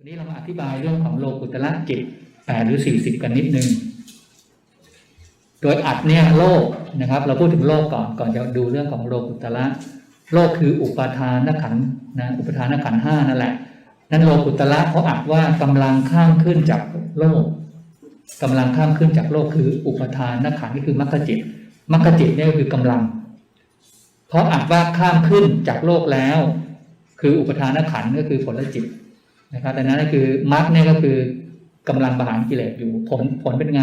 วันนี้เรามาอธิบายเรื่องของโลกุตละจิตแปดหรือสี่สิบกันนิดนึง โดยอัดเนี่ยโลกนะครับ เราพูดถึงโลกก่อนก่อนจะดูเรื่องของโลกุตละโลกคืออุปทานขันนะอุปทานขันห้านั่นแหละ นั้นโลกุตละเขาอัดว่ากำลังข้ามขึ้นจากโลกกำลังข้ามขึ้นจากโลกคืออุปทานขันธ์ก็คือมรรคจิตมรรคจิตเนี่ยก็คือกำลังเพราะอัดว่าข้ามขึ้นจากโลกแล้ว คืออุปทานขันก็คือผลจิต นะครับดังนั้นก็คือมรรคเนี่ยก็คือกำลังประหารกิเลสอยู่ผลผลเป็นไง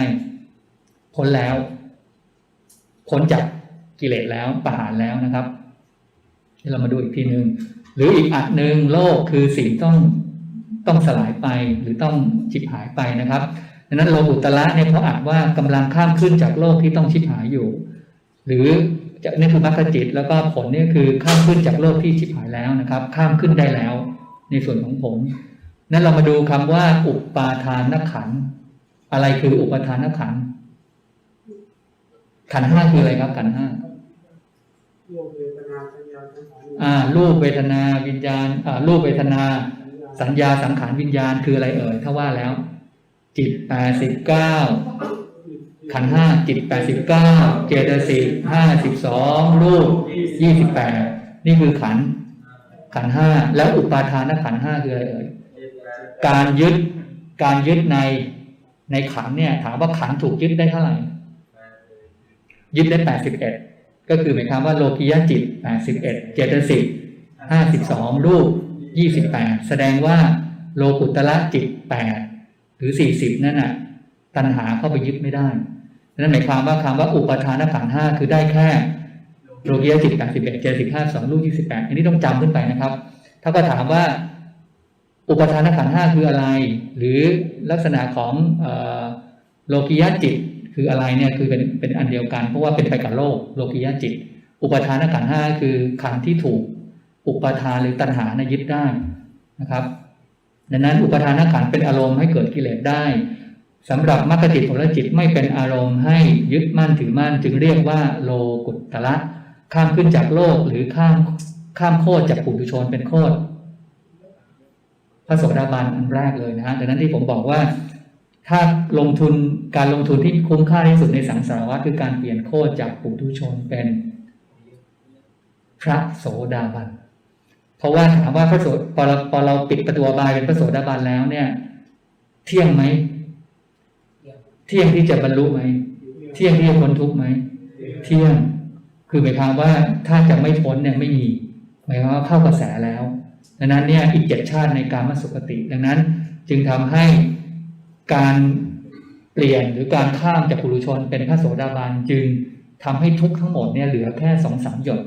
พ้นแล้วพ้นจากกิเลสแล้วประหารแล้วนะครับเรามาดูอีกทีหนึ่งหรืออีกอันหนึ่งโลกคือสิ่งต้องต้องสลายไปหรือต้องชิบหายไปนะครับดังนั้นโลกุตละเนี่ยเขาอาจว่ากำลังข้ามขึ้นจากโลกที่ต้องชิบหายอยู่ หรือจะนี่คือมรรคจิต แล้วก็ผลนี่คือข้ามขึ้นจากโลกที่ชิบหายแล้วนะครับ ข้ามขึ้นได้แล้ว ในส่วนของผม นั้นเรามาดูคำว่า อุปาทานขัน อะไรคืออุปทานขัน ขันห้าคืออะไรครับ ขันห้าอ่ารูปเวทนาวิญญาณอ่ารูปเวทนา สัญญาสังขารวิญญาณคืออะไรเอ่ยถ้าว่าแล้ว จิตแปดสิบเก้าขันห้าจิตแปดสิบเก้าเจตสิกห้าสิบสองรูปยี่สิบแปดนี่คือขัน ขันห้าแล้วอุปาทานขันห้าคืออะไรเอ่ย การยึดการยึดในในขันเนี่ย ถามว่าขันถูกยึดได้เท่าไหร่ ยึดได้แปดสิบเอ็ดก็คือหมายความว่าโลกิยะจิตแปดสิบเอ็ดเจตสิกห้าสิบสองรูปยี่สิบแปดแสดงว่าโลกุตละจิตแปดหรือสี่สิบนั่นน่ะ ตัณหาเข้าไปยึดไม่ได้นั่นหมายความว่าคำว่าอุปทานขันห้าคือได้แค่โลกิยะจิตแปดสิบเอ็ดเจตสิกห้าสองรูปยี่สิบแปดอันนี้ต้องจำขึ้นไปนะครับ ถ้าก็ถามว่า อุปทานขันห้าคืออะไร หรือลักษณะของโลกิยะจิตคืออะไรเนี่ยคือเป็นเป็นอันเดียวกัน เพราะว่าเป็นไปกับโลกโลกิยะจิต อุปทานขันห้าคือขันที่ถูก อุปทานหรือตัณหานยึดได้นะครับดังนั้นอุปทานขันเป็นอารมณ์ให้เกิดกิเลสได้สำหรับมรรคจิตผลจิตไม่เป็นอารมณ์ให้ยึดมั่นถือมั่น จึงเรียกว่าโลกุตตะข้ามขึ้นจากโลกหรือข้ามข้ามโคตรจากปุถุชนเป็นโคตร พระโสดาบันอันแรกเลยนะฮะดังนั้นที่ผมบอกว่า ถ้าลงทุนการลงทุนที่คุ้มค่าที่สุดในสังสารวัฏคือการเปลี่ยนโคตรจากปุถุชนเป็นพระโสดาบัน เพราะว่าถามว่าพระโสพอเราพอเราปิดประตูบายเป็นพระโสดาบันแล้วเนี่ย เที่ยงไหม เที่ยงที่จะบรรลุไหม เที่ยงที่จะพ้นทุกข์ไหม เที่ยง คือหมายความว่าถ้าจะไม่พ้นเนี่ยไม่มี หมายความว่าเข้ากระแสแล้ว ดังนั้นเนี่ยอีกเจ็ดชาติในการมาสุคติ ดังนั้นจึงทำให้การเปลี่ยนหรือการข้ามจากปุถุชนเป็นพระโสดาบันจึงทำให้ทุกทั้งหมดเนี่ยเหลือแค่สองสามหยด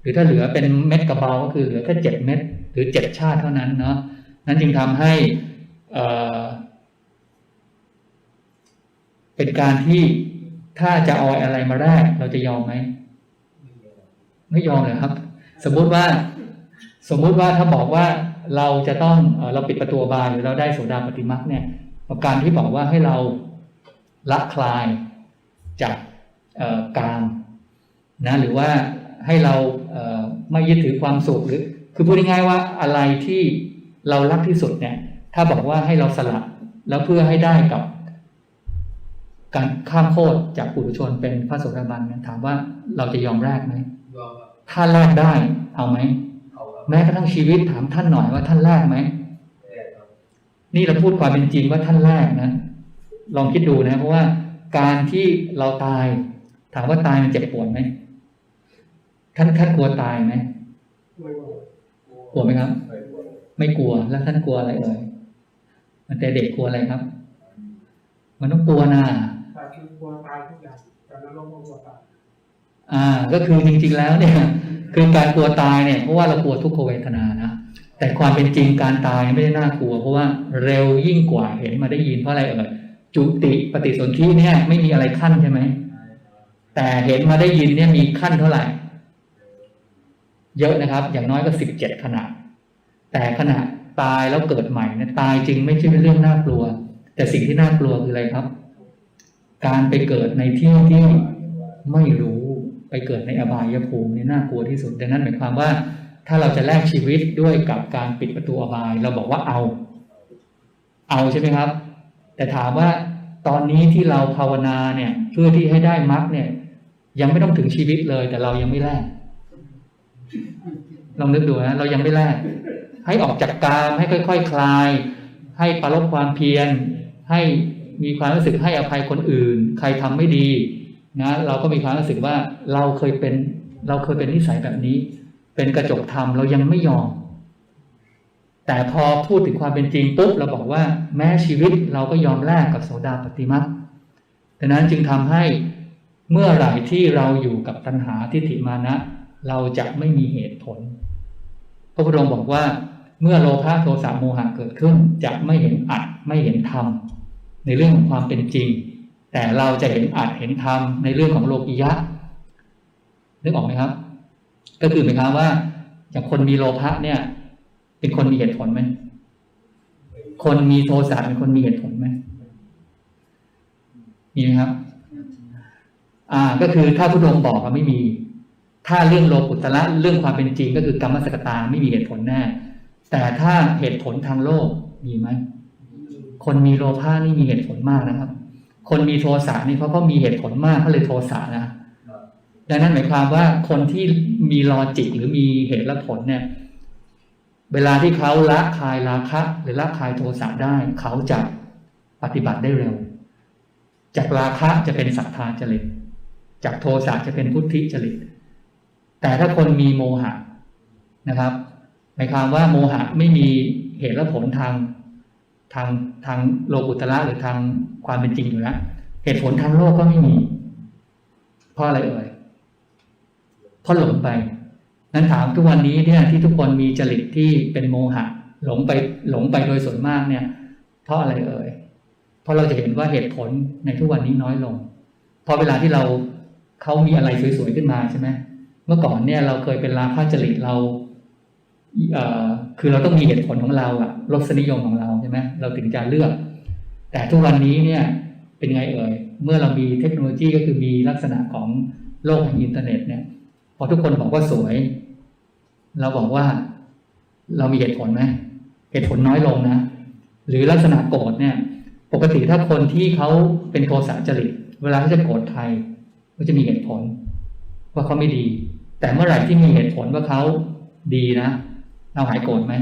หรือถ้าเหลือเป็นเม็ดกระเบาก็คือเหลือแค่เจ็ดเม็ดหรือเจ็ดชาติเท่านั้นเนาะนั้นจึงทำให้เอ่อเป็นการที่ถ้าจะเอาอะไรมาแลกเราจะยอมไหมไม่ยอมเลยครับ สมมุติว่า สมมุติว่าถ้าบอกว่าเราจะต้องเอ่อเราปิดประตูอบายหรือเราได้โสดาปฏิมักเนี่ยการที่บอกว่าให้เราละคลายจากเอ่อกามนะหรือว่าให้เราเอ่อไม่ยึดถือความสุขหรือ คือพูดง่ายๆว่าอะไรที่เรารักที่สุดเนี่ย ถ้าบอกว่าให้เราสละแล้วเพื่อให้ได้กับ การข้ามโคตรจากปุถุชนเป็นพระโสดาบันเนี่ยถามว่าเราจะยอมแลกไหมยอมครับถ้าแลกได้เอาไหมเอาครับ แม้กระทั่งชีวิตถามท่านหน่อยว่าท่านแลกไหมแต่ครับนี่เราพูดความเป็นจริงว่าท่านแลกนะลองคิดดูนะเพราะว่าการที่เราตาย ถามว่าตายมันเจ็บปวดไหมท่านท่านกลัวตายไหมไม่ไหวกลัวไหมครับไม่ไหวไม่กลัวแล้วท่านกลัวอะไรเอ่ยมันแต่เด็กกลัวอะไรครับ มันต้องกลัวนะแต่คือกลัวตายทุกอย่างแต่นรกก็กลัวตายอ่า ก็คือจริง ๆ แล้วเนี่ย คือการกลัวตายเนี่ยเพราะว่าเรากลัวทุกขเวทนานะแต่ความเป็นจริงการตายไม่ได้น่ากลัว เพราะว่าเร็วยิ่งกว่าเห็นมาได้ยินเพราะอะไรเอ่ยจุติปฏิสนธิเนี่ยไม่มีอะไรขั้นใช่ไหมแต่เห็นมาได้ยินเนี่ยมีขั้นเท่าไหร่ เยอะนะครับ อย่างน้อยก็สิบเจ็ดขณะ แต่ขณะตายแล้วเกิดใหม่เนี่ยตายจริงไม่ใช่เป็นเรื่องน่ากลัว แต่สิ่งที่น่ากลัวคืออะไรครับ การไปเกิดในที่ที่ไม่รู้ เกิดในอบายภูมินี่น่ากลัวที่สุด ดังนั้นหมายความว่า ถ้าเราจะแลกชีวิตด้วยกับการปิดประตูอบาย เราบอกว่าเอา เอาใช่ไหมครับ แต่ถามว่าตอนนี้ที่เราภาวนาเนี่ย เพื่อที่ให้ได้มรรคเนี่ย ยังไม่ต้องถึงชีวิตเลย แต่เรายังไม่แลกลองนึกดูนะเรายังไม่แลกให้ออกจากกามให้ค่อยๆคคลาย ให้ปรลบความเพียรให้มีความรู้สึกให้อภัยคนอื่น ใครทำไม่ดี นะเราก็มีความรู้สึกว่าเราเคยเป็นเราเคยเป็นนิสัยแบบนี้ เป็นกระจกธรรมเรายังไม่ยอม แต่พอพูดถึงความเป็นจริงปุ๊บเราบอกว่า แม้ชีวิตเราก็ยอมแลกกับโสดาปฏิมัติดังนั้นจึงทำให้เมื่อไหร่ที่เราอยู่กับตัณหาทิฏฐิมานะ เราจะไม่มีเหตุผล พระพุทธองค์บอกว่า เมื่อโลภะโทสะโมหะเกิดขึ้น จะไม่เห็นอัดไม่เห็นธรรมในเรื่องของความเป็นจริง แต่เราจะเห็นอัดเห็นธรรมในเรื่องของโลกิยะนึกออกไหมครับ ก็คือหมายความว่า อย่างคนมีโลภะเนี่ย เป็นคนมีเหตุผลไหมคนมีโทสะเป็นคนมีเหตุผลไหมมีไหมครับ อ่า ก็คือถ้าพุทธองบอกว่าไม่มี ถ้าเรื่องโลกุตละเรื่องความเป็นจริง ก็คือกรรมสกตาไม่มีเหตุผลแน่แต่ถ้าเหตุผลทางโลกมีไหมคนมีโลภะนี่มีเหตุผลมากนะครับ คนมีโทสะนี่เขาก็มีเหตุผลมากเขาเลยโทสะนะดังนั้นหมายความว่าคนที่มีลอจิกหรือมีเหตุและผลเนี่ย เวลาที่เขาละคายราคะ หรือละคายโทสะได้ เขาจะปฏิบัติได้เร็ว จากราคะจะเป็นศรัทธาจริตจากโทสะจะเป็นพุทธิจริตแต่ถ้าคนมีโมหะนะครับหมายความว่าโมหะไม่มีเหตุและผลทาง ทางทางโลกุตละหรือทางความเป็นจริงอยู่แล้วเหตุผลทางโลกก็ไม่มี เพราะอะไรเอ่ยเพราะหลงไป นั้นถามทุกวันนี้เนี่ยที่ทุกคนมีจริตที่เป็นโมหะ หลงไปหลงไปโดยส่วนมากเนี่ย เพราะอะไรเอ่ยเพราะเราจะเห็นว่าเหตุผลในทุกวันนี้น้อยลงพอเวลาที่เราเขามีอะไรสวยๆขึ้นมาใช่ไหมเมื่อก่อนเนี่ยเราเคยเป็นราคะจริตเราเอ่อคือเราต้องมีเหตุผลของเราอะรสนิยมของเรา ช่ไหมเราถึงจะเลือก แต่ทุกวันนี้เนี่ยเป็นไงเอ่ยเมื่อเรามีเทคโนโลยีก็คือมีลักษณะของโลกแห่งอินเทอร์เน็ตเนี่ยพอทุกคนบอกว่าสวย เราบอกว่าเรามีเหตุผลไหมเหตุผลน้อยลงนะ หรือลักษณะโกรธเนี่ย ปกติถ้าคนที่เขาเป็นโทสะจริต เวลาที่จะโกรธใครก็จะมีเหตุผล ว่าเขาไม่ดี แต่เมื่อไหร่ที่มีเหตุผลว่าเขาดีนะ เราหายโกรธไหม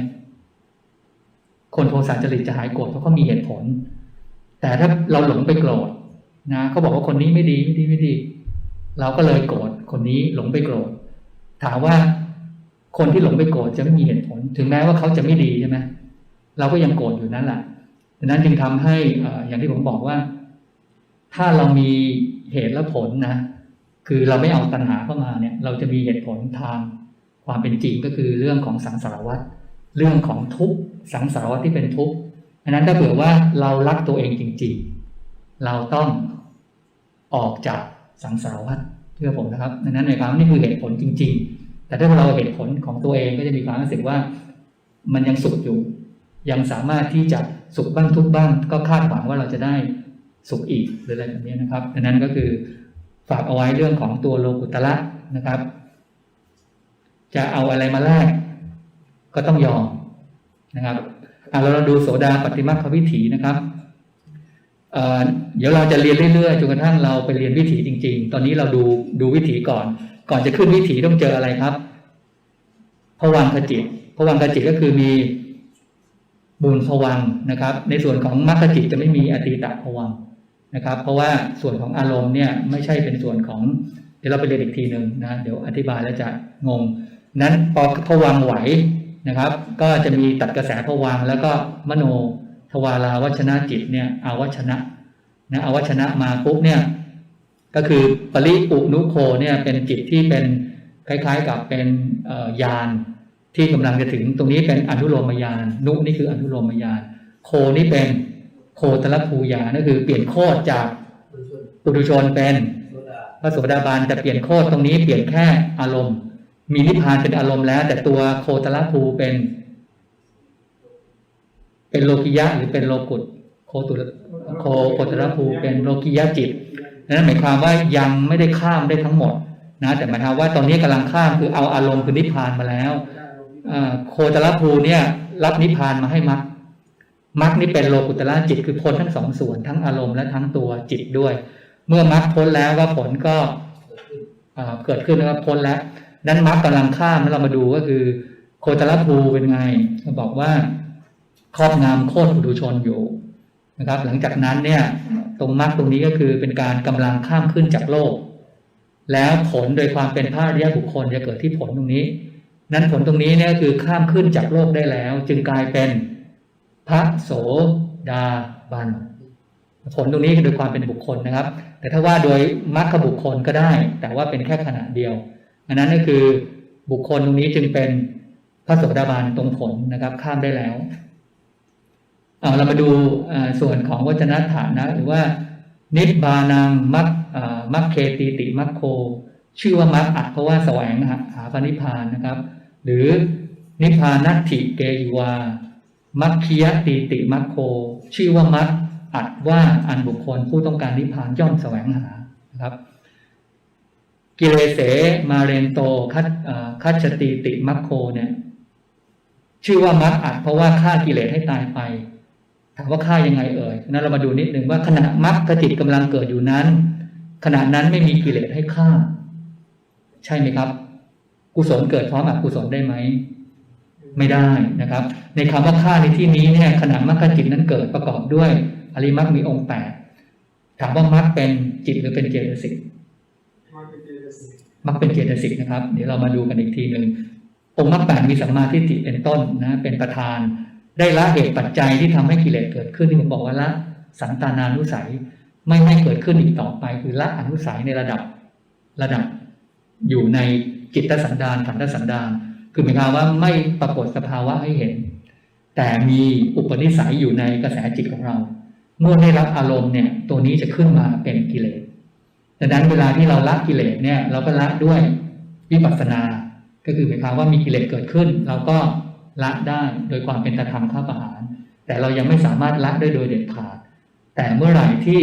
คนโทสะจริตจะหายโกรธเพราะเขามีเหตุผล แต่ถ้าเราหลงไปโกรธนะเขาบอกว่าคนนี้ไม่ดีไม่ดีไม่ดี เราก็เลยโกรธคนนี้หลงไปโกรธถามว่าคนที่หลงไปโกรธจะไม่มีเหตุผล ถึงแม้ว่าเขาจะไม่ดีใช่ไหมเราก็ยังโกรธอยู่นั่นแหละดังนั้นจึงทำให้อย่างที่ผมบอกว่า ถ้าเรามีเหตุและผลนะคือเราไม่เอาตัณหาเข้ามาเนี่ย เราจะมีเหตุผลทางความเป็นจริงก็คือเรื่องของสังสารวัฏเรื่องของทุกข์ สังสารวัฏที่เป็นทุกข์อันนั้นถ้าเผื่อว่าเรารักตัวเองจริง ๆ เราต้องออกจากสังสารวัฏเชื่อผมนะครับดังนั้นในความนี่คือเหตุผลจริง ๆ แต่ถ้าเราเหตุผลของตัวเองก็จะมีความรู้สึกว่า มันยังสุขอยู่ ยังสามารถที่จะสุขบ้างทุกบ้าง ก็คาดหวังว่าเราจะได้สุขอีกหรืออะไรแบบนี้นะครับดังนั้นก็คือฝากเอาไว้เรื่องของตัวโลกุตละนะครับ จะเอาอะไรมาแลกก็ต้องยอม นะครับเราเราดูโสดาปฏิมาควิถีนะครับเเดี๋ยวเราจะเรียนเรื่อยๆจนกระทั่งเราไปเรียนวิถีจริง ๆ ตอนนี้เราดูดูวิถีก่อน ก่อนจะขึ้นวิถีต้องเจออะไรครับพวังคจิตพวังคจิตก็คือมีมูลพวังนะครับ ในส่วนของมรรคจิตจะไม่มีอตีตะพวังนะครับ เพราะว่าส่วนของอารมณ์เนี่ยไม่ใช่เป็นส่วนของ เดี๋ยวเราไปเรียนอีกทีหนึ่งนะเดี๋ยวอธิบายแล้วจะงงนั้นพอพวังไหว นะครับ ก็จะมีตัดกระแสพวังแล้วก็มโนทวาราวัชนะจิตเนี่ยอาวัชนะนะอาวัชนะมาปุ๊บเนี่ยก็คือปริอุนุโคเนี่ยเป็นจิตที่เป็นคล้าย ๆ กับเป็นยานที่กำลังจะถึงตรงนี้เป็นอนุโลมยานนุนี่คืออนุโลมยานโคนี่เป็นโคตรภูยานั่นคือเปลี่ยนโคดจากปุถุชนเป็นพระโสดาบันแต่เปลี่ยนโคดตรงนี้เปลี่ยนแค่อารมณ์ มีนิพพานเป็นอารมณ์แล้ว แต่ตัวโคตรภูเป็น เป็นโลกิยะหรือเป็นโลกุตโคตุโคโคตรภูเป็นโลกิยะจิตนั้นหมายความว่ายังไม่ได้ข้ามได้ทั้งหมดนะแต่หมายความว่าตอนนี้กำลังข้ามคือเอาอารมณ์คือนิพพานมาแล้วโคตรภูเนี่ย รับนิพพานมาให้มัดมรรคนี่เป็นโลกุตละจิตคือพ้นทั้งสองส่วนทั้งอารมณ์และทั้งตัวจิตด้วย เมื่อมรรคพ้นแล้วก็ผลก็เกิดขึ้นแล้วก็พ้นแล้ว นั้นมรรคกำลังข้ามแล้วเรามาดูก็คือ โคตรภูเป็นไงเขาบอกว่าครอบงำโคตรปุถุชนอยู่นะครับ หลังจากนั้นเนี่ย ตรงมรรคตรงนี้ก็คือเป็นการกำลังข้ามขึ้นจากโลก แล้วผลโดยความเป็นพระอริยบุคคลจะเกิดที่ผลตรงนี้ นั้นผลตรงนี้เนี่ยคือข้ามขึ้นจากโลกได้แล้ว จึงกลายเป็นพระโสดาบันผลตรงนี้คือโดยความเป็นบุคคลนะครับ แต่ถ้าว่าโดยมรรคบุคคลก็ได้ แต่ว่าเป็นแค่ขณะเดียว อันนั้นก็คือบุคคลตรงนี้จึงเป็นพระโสดาบันตรงผลนะครับ ข้ามได้แล้วเอาเรามาดูส่วนของวจนะฐานนะ หรือว่า นิบานังมัคมัคเคติติมัคโค ชื่อว่ามัคอัดเพราะว่าแสวงหาหาพระนิพพานนะครับ หรือนิพพานัตถิเกยวามัคคียติติมัคโค ชื่อว่ามัคอัดว่าอันบุคคลผู้ต้องการนิพพานย่อมแสวงหานะครับ กิเลเสมาเรนโตคัตคัจติติมัคโคเนี่ย ชื่อว่ามัคอัดเพราะว่าฆ่ากิเลสให้ตายไปถามว่าฆ่ายังไงเอ่ยนั้นเรามาดูนิดหนึ่งว่าขณะมรรคจิตกำลังเกิดอยู่นั้น ขณะนั้นไม่มีกิเลสให้ฆ่า ใช่ไหมครับ กุศลเกิดพร้อมอกุศลได้ไหมไม่ได้นะครับ ในคำว่าฆ่าในที่นี้เนี่ยขณะมรรคจิตนั้นเกิดประกอบด้วย อริมัคมีองค์แปดถามว่ามรรคเป็นจิตหรือเป็นเจตสิก ตสิกมรรคเป็นเจตสิกนะครับ เดี๋ยวเรามาดูกันอีกทีหนึ่งองค์มรรคแปดมีสัมมาทิฏฐิเป็นต้นนะเป็นประธาน ได้ละเหตุปัจจัยที่ทำให้กิเลสเกิดขึ้นที่ผมบอกว่าละสันตานานุสัยไม่ให้เกิดขึ้นอีกต่อไปคือละอนุสัยในระดับระดับ อยู่ในจิตสันดานขันธสันดานคือหมายความว่าไม่ปรากฏสภาวะให้เห็น แต่มีอุปนิสัยอยู่ในกระแสจิตของเรา เมื่อได้รับอารมณ์เนี่ยตัวนี้จะขึ้นมาเป็นกิเลส ดังนั้นเวลาที่เราละกิเลสเนี่ย เราก็ละด้วยวิปัสสนา ก็คือหมายความว่ามีกิเลสเกิดขึ้น เราก็ละได้โดยความเป็นตธรรมข้าประหาร แต่เรายังไม่สามารถละได้โดยเด็ดขาด แต่เมื่อไหร่ที่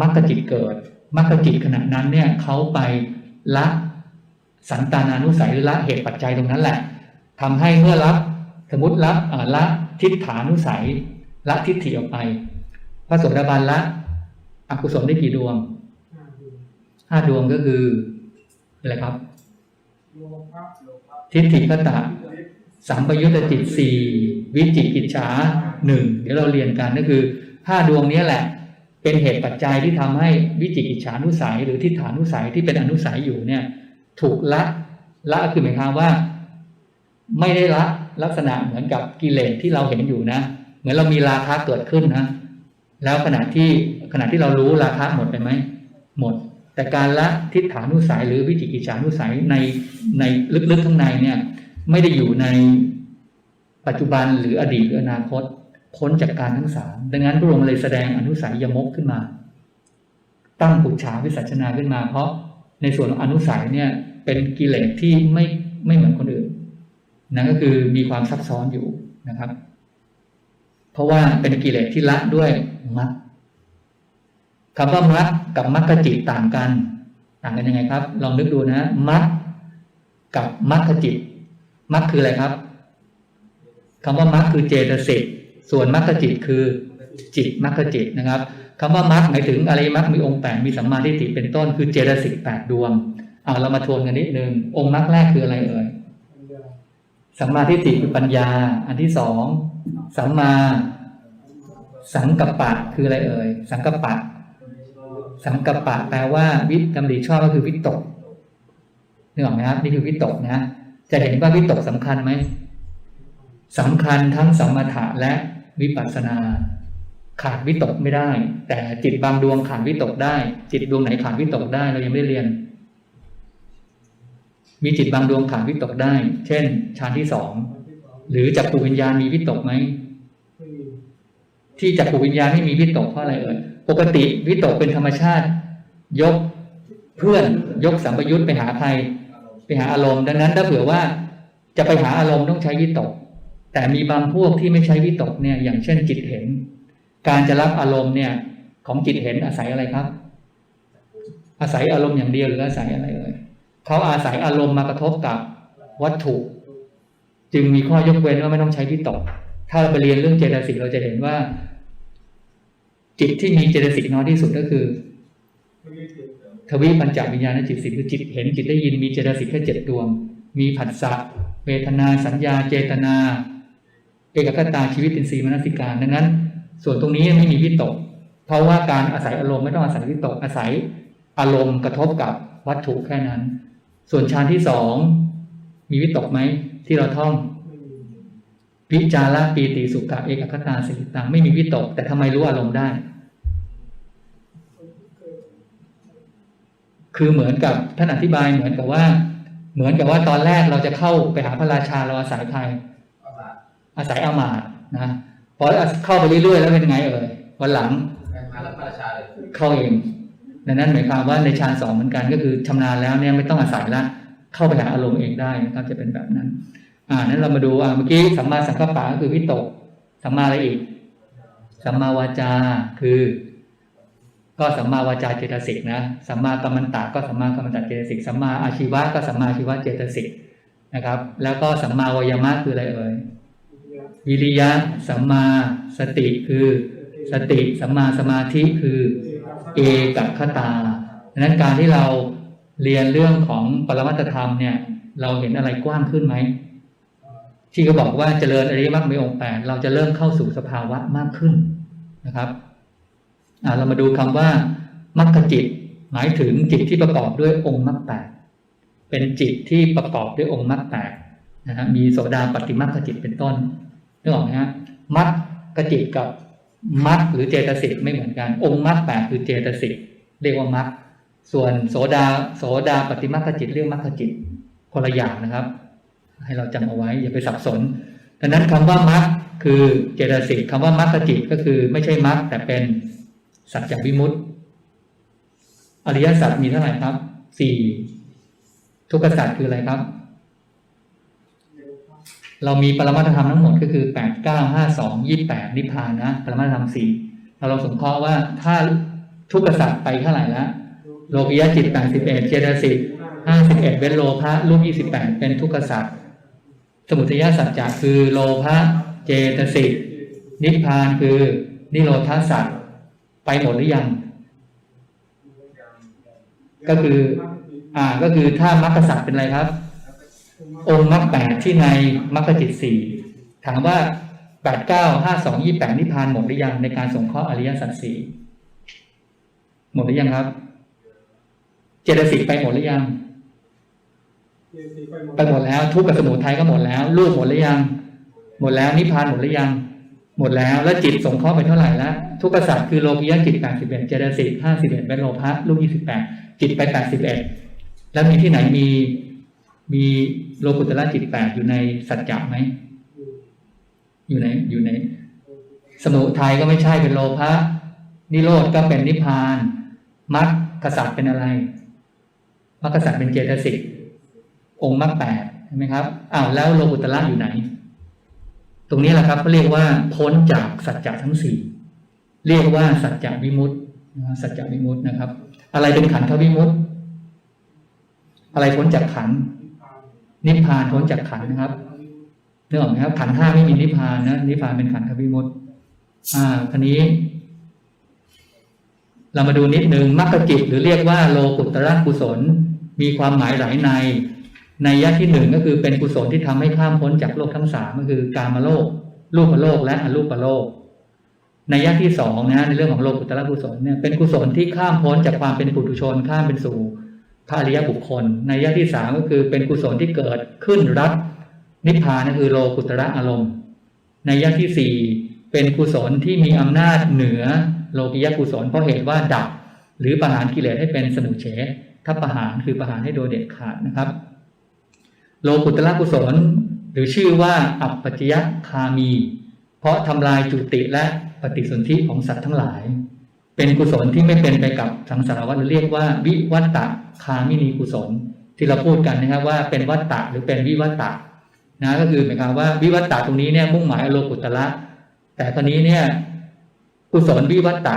มรรคจิตเกิดมรรคจิตขณะนั้นเนี่ยเขาไปละสันตานานุสัยหรือละเหตุปัจจัยตรงนั้นแหละทำให้เมื่อรับสมมติรับละทิฏฐานุสัยละทิฏฐิออกไป พระโสดาบันละอกุศลได้กี่ดวง ห้าดวงห้าดวงก็คืออะไรครับโลภะโลภะทิฏฐิคตะสัมปยุตตจิตสี่วิจิกิจฉาหนึ่งเดี๋ยวเราเรียนกันก็คือห้าดวงนี้แหละ เป็นเหตุปัจจัยที่ทำให้วิจิกิจฉานุสัย หรือทิฏฐานุสัยที่เป็นอนุสัยอยู่เนี่ย ถูกละละคือหมายความว่า ไม่ได้ละลักษณะเหมือนกับกิเลสที่เราเห็นอยู่นะ เหมือนเรามีราคะเกิดขึ้นนะ แล้วขณะที่ขณะที่เรารู้ราคะหมดไปไหมหมด แต่การละทิฏฐานุสัยหรือวิจิกิจฉานุสัยในในลึกๆข้างในเนี่ย ไม่ได้อยู่ในปัจจุบันหรืออดีตหรืออนาคตพ้นจากการทั้งสามดังนั้นพระองค์เลยแสดงอนุสัยยมกขึ้นมา ตั้งปุจฉาวิสัชนาขึ้นมา เพราะในส่วนของอนุสัยเนี่ยเป็นกิเลสที่ไม่ไม่เหมือนคนอื่นนั่นก็คือมีความซับซ้อนอยู่นะครับ เพราะว่าเป็นกิเลสที่ละด้วยมรรค คำว่ามรรคกับมรรคจิตต่างกัน ต่างกันยังไงครับ ลองนึกดูนะมรรคกับมรรคจิตมรรคคืออะไรครับคำว่ามรรคคือเจตสิกส่วนมรรคจิตคือจิตมรรคจิตนะครับคำว่ามรรคหมายถึงอะไรมรรคมีองค์แปดมีสัมมาทิฏฐิเป็นต้นคือเจตสิกแปดดวงเอาเรามาทวนกันนิดนึงองค์มรรคแรกคืออะไรเอ่ยสัมมาทิฏฐิคือปัญญา อันที่สองสัมมาสังกัปปะคืออะไรเอ่ยสังกัปปะ สังกัปปะแปลว่าวิดำริชอบก็คือวิตกนึกออกไหมครับนี่คือวิตกนะจะเห็นว่าวิตกสำคัญไหมสำคัญทั้งสมถะและวิปัสสนา ขาดวิตกไม่ได้ แต่จิตบางดวงขาดวิตกได้ จิตดวงไหนขาดวิตกได้เรายังไม่ได้เรียน มีจิตบางดวงขาดวิตกได้ เช่นฌานที่สองหรือจักรวิญญาณมีวิตกไหมที่จักรวิญญาณไม่มีวิตกเพราะอะไรเอ่ย ปกติวิตกเป็นธรรมชาติ ยกเพื่อนยกสัมปยุตไปหาใครไปหาอารมณ์ ดังนั้นถ้าเผื่อว่าจะไปหาอารมณ์ต้องใช้วิตก แต่มีบางพวกที่ไม่ใช้วิตกเนี่ย อย่างเช่นจิตเห็น การจะรับอารมณ์เนี่ย ของจิตเห็นอาศัยอะไรครับ อาศัยอารมณ์อย่างเดียวหรืออาศัยอะไรเอ่ยเขาอาศัยอารมณ์มากระทบกับวัตถุ จึงมีข้อยกเว้นว่าไม่ต้องใช้วิตก ถ้าเราไปเรียนเรื่องเจตสิกเราจะเห็นว่า จิตที่มีเจตสิกน้อยที่สุดก็คือทวิปัญจวิญญาณจิตสิคือจิตเห็นจิตได้ยินมีเจตสิกแค่เจ็ดดวง มีผัสสะเวทนาสัญญาเจตนา เอกคตาชีวิตอินทรีมนสิการดังนั้น ส่วนตรงนี้ไม่มีวิตก เพราะว่าการอาศัยอารมณ์ไม่ต้องอาศัยวิตกอาศัยอารมณ์กระทบกับวัตถุแค่นั้น ส่วนฌานที่สองมีวิตกไหมที่เราท่อง วิจาระปีติสุขะเอกคตาสิตังไม่มีวิตก แต่ทำไมรู้อารมณ์ได้ คือเหมือนกับท่านอธิบายเหมือนกับว่า เหมือนกับว่าตอนแรกเราจะเข้าไปหาพระราชาเราอาศัยใครอาศัยอามาตนะพอเข้าไปเรื่อยๆแล้วเป็นไงเอ่ยวันหลังเข้าเองดังนั้นหมายความว่าในฌานสองเหมือนกันก็คือชำนาญแล้วเนี่ยไม่ต้องอาศัยละเข้าไปหาอารมณ์เองได้นะครับจะเป็นแบบนั้น อ่านั้นเรามาดูอ่าเมื่อกี้สัมมาสังกัปปะก็คือวิตกสัมมาอะไรอีกสัมมาวาจาคือ ก็สัมมาวาจาเจตสิกนะสัมมากัมมันตะก็สัมมากัมมันตะเจตสิกสัมมาอาชีวะก็สัมมาอาชีวะเจตสิกนะครับ แล้วก็สัมมาวายามะคืออะไรเอ่ยวิริยะสัมมาสติคือสติสัมมาสมาธิคือเอกับคตาดังนั้นการที่เราเรียนเรื่องของปรมัตธรรมเนี่ย เราเห็นอะไรกว้างขึ้นไหม ที่เขาบอกว่าเจริญอริยมรรคมีองค์แปดเราจะเริ่มเข้าสู่สภาวะมากขึ้นนะครับเรามาดูคำว่ามรรคจิต หมายถึงจิตที่ประกอบด้วยองค์มรรคแปดเป็นจิตที่ประกอบด้วยองค์มรรคแปดนะฮะมีโสดาปฏิมรรคจิตเป็นต้นนึกออกไหมฮะมรรคจิตกับมรรคหรือเจตสิกไม่เหมือนกัน องค์มรรคแปดคือเจตสิกเรียกว่ามรรคส่วนโสดาโสดาปฏิมรรคจิตเรียกมรรคจิตคนละอย่างนะครับ ให้เราจำเอาไว้อย่าไปสับสนดังนั้นคำว่ามรรคคือเจตสิกคำว่ามรรคจิตก็คือไม่ใช่มรรคแต่เป็นสัจจวิมุตติ อริยสัจมีเท่าไหร่ครับสี่ทุกขสัจคืออะไรครับ เรามีปรมัตธรรมทั้งหมดก็คือแปดเก้าห้าสองยี่แปดนิพพานนะปรมัตธรรมสี่เราลองสงเคราะห์ว่าถ้าทุกขสัจไปเท่าไหร่ละโลกิยะจิตแปดสิบเอ็ดเจตสิกห้าสิบเอ็ดเวนโลภะรูปยี่สิบแปดเป็นทุกขสัจ สมุทัยสัจจะคือโลภะเจตสิกนิพพานคือนิโรธาสัจไปหมดหรือยัง ก็คือ อ่าก็คือถ้ามรรคสัจเป็นอะไรครับ องค์มรรคแปดที่ในมรรคจิตสี่ถามว่าแปดเก้าห้าสองยี่แปดนิพพานหมดหรือยังในการสงเคราะห์อริยสัจสี่หมดหรือยังครับ เจตสิกไปหมดหรือยัง ไปหมดแล้ว ทุกข์กับสมุทัยก็หมดแล้วรูปหมดหรือยัง หมดแล้วนิพพานหมดหรือยัง หมดแล้วแล้วจิตสงเคราะห์ไปเท่าไหร่แล้วทุกขสัจคือโลกิยะจิตแปดสิบเอ็ดเจตสิกห้าสิบเอ็ดเป็นโลภะรูปยี่สิบแปดจิตไปแปดสิบเอ็ดแล้วมีที่ไหนมีมีโลกุตละจิตแปดอยู่ในสัจจะไหมอยู่ในอยู่ใน สมุทัยก็ไม่ใช่เป็นโลภะนิโรธก็เป็นนิพพานมรรคกษัตริย์เป็นอะไรมรรคกษัตริย์เป็นเจตสิก องค์มรรคแปดใช่ไหมครับอ้าวแล้วโลกุตละอยู่ไหน ตรงนี้แหละครับเขาเรียกว่าพ้นจากสัจจะทั้งสี่เรียกว่าสัจจะวิมุตติสัจจะวิมุตตินะครับ อะไรเป็นขันธวิมุตติอะไรพ้นจากขันธ์นิพพานพ้นจากขันธ์นะครับนึกออกไหมครับ ขันธ์ห้าไม่มีนิพพานนะนิพพานเป็นขันธวิมุตติอ่าทีนี้ เรามาดูนิดนึงมรรคจิตหรือเรียกว่าโลกุตระกุศล มีความหมายหลายใน ในยะที่หนึ่งก็คือเป็นกุศลที่ทำให้ข้ามพ้นจากโลกทั้งสามก็คือกามโลกรูปโลกและอรูปโลก ในยะที่สองนะในเรื่องของโลกุตระกุศลเนี่ยเป็นกุศลที่ข้ามพ้นจากความเป็นปุถุชนข้ามเป็นสู่พระอริยบุคคล ในยะที่สามก็คือเป็นกุศลที่เกิดขึ้นรับนิพพานก็คือโลกุตระอารมณ์ ในยะที่สี่เป็นกุศลที่มีอำนาจเหนือโลกิยกุศลเพราะเหตุว่าดับ หรือประหารกิเลสให้เป็นสมุเฉทประหารคือประหารให้โดยเด็ดขาดนะครับ โลกุตระกุศล หรือชื่อว่าอัปปัจจยคามี เพราะทำลายจุติและปฏิสนธิของสัตว์ทั้งหลาย เป็นกุศลที่ไม่เป็นไปกับสังสารวัฏเรียกว่า วิวัตตะคามินีกุศล ที่เราพูดกันนะครับว่าเป็นวัตตะหรือเป็นวิวัตตะนะก็คือหมายความว่าวิวัตตะตรงนี้เนี่ยมุ่งหมายโลกุตระแต่ตอนนี้เนี่ยกุศลวิวัตตะ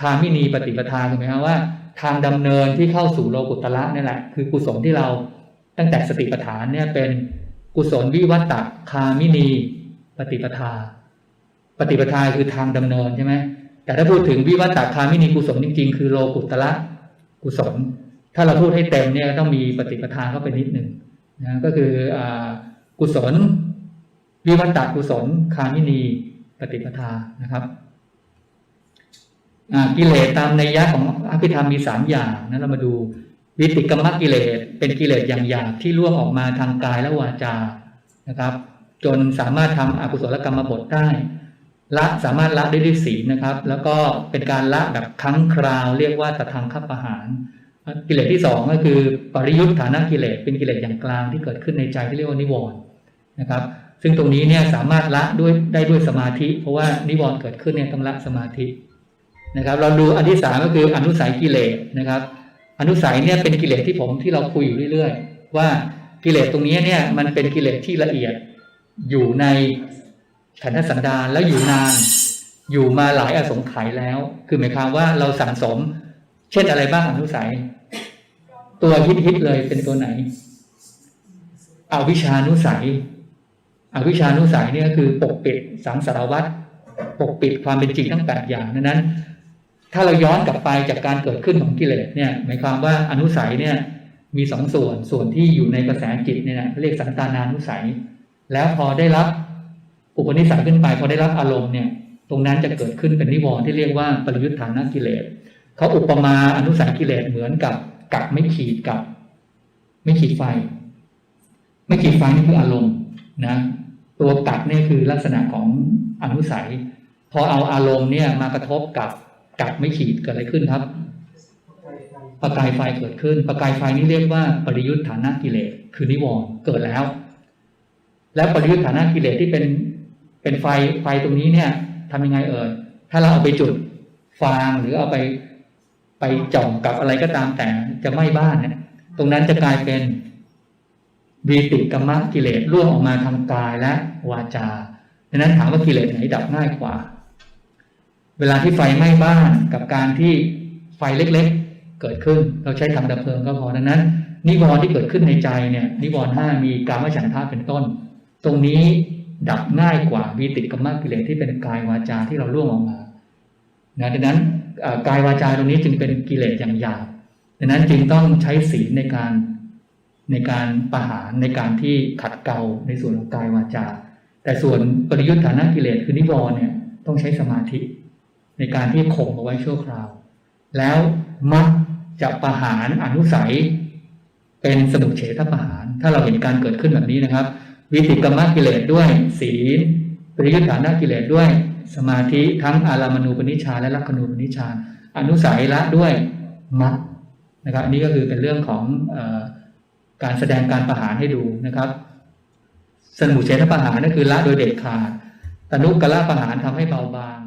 คามินีปฏิปทาคือหมายความว่า ทางดำเนินที่เข้าสู่โลกุตระนี่แหละ คือกุศลที่เรา ตั้งแต่สติปัฏฐานเนี่ยเป็นกุศลวิวัตตะคามินี ปฏิปทา ปฏิปทาคือทางดำเนินใช่ไหมแต่ถ้าพูดถึงวิวัตตคามินีกุศลจริง ๆ คือโลกุตระกุศล ถ้าเราพูดให้เต็มเนี่ยต้องมีปฏิปทาเข้าไปนิดหนึ่งนะก็คืออกุศล วิวัตตกุศล คามินี ปฏิปทานะครับกิเลสตามในยยะของอภิธรรมมีสามอย่างนั้นเรามาดู วิติกรรมกิเลสเป็นกิเลสอย่างหยาบที่ล่วงออกมาทางกายและวาจานะครับ จนสามารถทำอกุศลกรรมบทได้ละสามารถละได้ด้วยศีลนะครับ แล้วก็เป็นการละแบบครั้งคราว เรียกว่าตะทางคับประหาร กิเลสที่สองก็คือปริยุทธฐานะกิเลสเป็นกิเลสอย่างกลางที่เกิดขึ้นในใจที่เรียกว่านิวรณ์นะครับ ซึ่งตรงนี้เนี่ยสามารถละด้วยได้ด้วยสมาธิ เพราะว่านิวรณ์เกิดขึ้นเนี่ยต้องละสมาธินะครับ เราดูอันที่สามก็คืออนุสัยกิเลสนะครับ อนุสัยเนี่ยเป็นกิเลสที่ผมที่เราคุยอยู่เรื่อย ๆ ว่ากิเลสตรงนี้เนี่ยมันเป็นกิเลสที่ละเอียดอยู่ในขันธสันดานแล้วอยู่นาน อยู่มาหลายอสงไขยแล้ว คือหมายความว่าเราสั่งสม เช่นอะไรบ้างอนุสัย ตัวฮิตฮิตๆเลยเป็นตัวไหนอวิชานุสัยอวิชานุสัยเนี่ยก็คือปกปิดสังสารวัตรปกปิดความเป็นจริงทั้งแปดอย่างนั้น ถ้าเราย้อนกลับไปจากการเกิดขึ้นของกิเลสเนี่ยหมายความว่าอนุสัยเนี่ยมีสองส่วนส่วนที่อยู่ในกระแสจิตเนี่ยเรียกสันตานานุสัย แล้วพอได้รับอุปนิสัยขึ้นไปพอได้รับอารมณ์เนี่ยตรงนั้นจะเกิดขึ้นเป็นนิวรณ์ที่เรียกว่าปริยุทธานากิเลสเขาอุปมาอนุสัยกิเลสเหมือนกับกับไม่ขีดกับ ไม่ขีดไฟ ไม่ขีดไฟนี่คืออารมณ์นะตัวกัดนี่คือลักษณะของอนุสัย พอเอาอารมณ์เนี่ยมากระทบกับ กับไม่ขีดเกิดอะไรขึ้นครับ ประกายไฟเกิดขึ้น ประกายไฟนี่เรียกว่าปริยุทธฐานะกิเลสคือนิวรณ์เกิดแล้ว แล้วปริยุทธฐานะกิเลสที่เป็นเป็นไฟไฟตรงนี้เนี่ยทำยังไงเอ่ยถ้าเราเอาไปจุดฟางหรือเอาไปไปจ่องกับอะไรก็ตามแต่จะไหม้บ้านเนี่ยตรงนั้นจะกลายเป็นวีติกรรมกิเลสร่วงออกมาทางกายและวาจาดังนั้นถามว่ากิเลสไหนดับง่ายกว่า เวลาที่ไฟไหม้บ้านกับการที่ไฟเล็กๆ เกิดขึ้น เราใช้ถังดับเพลิงก็พอดังนั้น นิวรณ์ที่เกิดขึ้นในใจเนี่ย นิวรณ์ห้ามีกามฉันทะเป็นต้น ตรงนี้ดับง่ายกว่าวีติดกรรมกิเลสที่เป็นกายวาจาที่เราล่วงออกมานะดังนั้นกายวาจาตรงนี้จึงเป็นกิเลสอย่างหยาบดังนั้นจึงต้องใช้ศีลในการในการประหารในการที่ขัดเกลาในส่วนของกายวาจา แต่ส่วนปริยุทธฐานะกิเลสคือนิวรณ์เนี่ยต้องใช้สมาธิ ในการที่ข่มเอาไว้ชั่วคราว แล้วมักจะประหารอนุสัย เป็นสมุเฉทประหาร ถ้าเราเห็นการเกิดขึ้นแบบนี้นะครับ วิติกรรมกิเลสด้วย ศีลปริยุทธานะกิเลสด้วย สมาธิทั้งอารามณูปนิชาและลักขณูปนิชาอนุสัยละด้วยมักนะครับอันนี้ก็คือเป็นเรื่องของอการแสดงการประหารให้ดูนะครับ สมุเฉทประหารนั่นคือละโดยเด็ดขาดตนุกละประหารทำให้เบาบาง